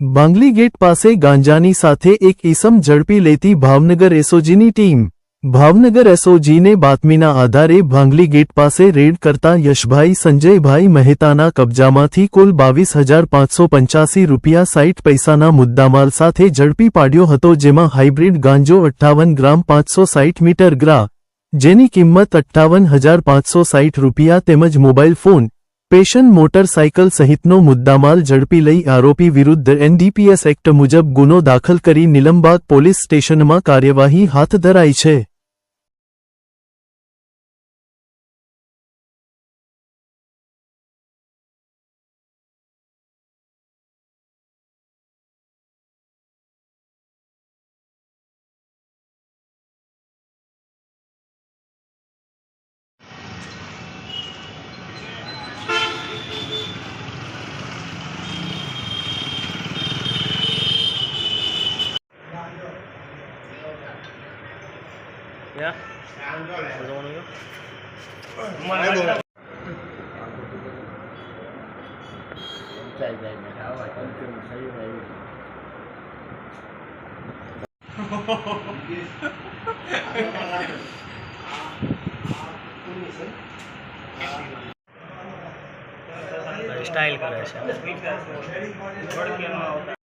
બાંગલી gate પાસે ગાંજાની સાથે એક ઈસમ ઝડપી લેતી ભાવનગર એસઓજીની ટીમ ભાવનગર એસઓજીને બાતમીના આધારે ભાંગલી ગેટ પાસે રેડ કરતા યશભાઈ સંજયભાઈ મહેતાના કબજામાંથી કુલ બાવીસ હજાર પાંચસો પંચ્યાસી રૂપિયા સાઈઠ પૈસાના મુદ્દામાલ સાથે ઝડપી પાડ્યો હતો જેમાં હાઇબ્રિડ ગાંજો અઠ્ઠાવન ગ્રામ પાંચસો સાઈઠ મીટર ગ્રા જેની કિંમત અઠ્ઠાવન હજાર પાંચસો સાઈઠ રૂપિયા તેમજ મોબાઈલ ફોન પેશન મોટરસાયકલ સહિતનો મુદ્દામાલ ઝડપી લઈ આરોપી વિરુદ્ધ એનડીપીએસ એક્ટ મુજબ ગુનો દાખલ કરી નિલંબાગ પોલીસ સ્ટેશનમાં કાર્યવાહી હાથ ધરાઈ છે. Vậy સ્ટાઇલ કરે છે.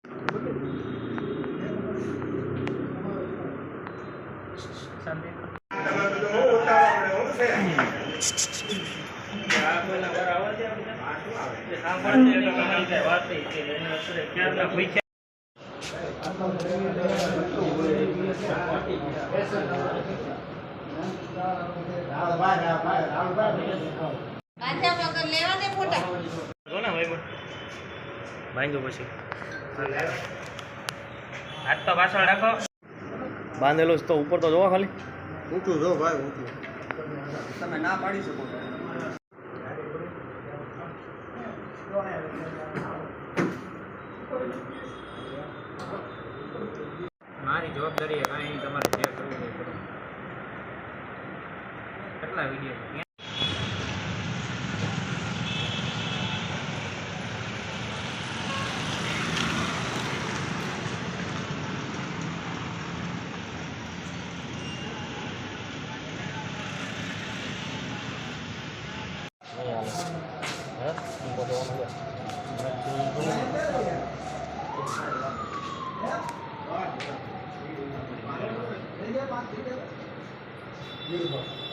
બાંધો પછી. હાથ તો પાછળ રાખો. બાંધેલો તો ઉપર તો જોવા ખાલી. ઊંચું જો ભાઈ ઊંચું. તમે ના પાડી શકો મારી જવાબદારી એ કાંઈ તમારે જે કરવું એ કરો કેટલા વીડિયો પાંચ થઈ ગયા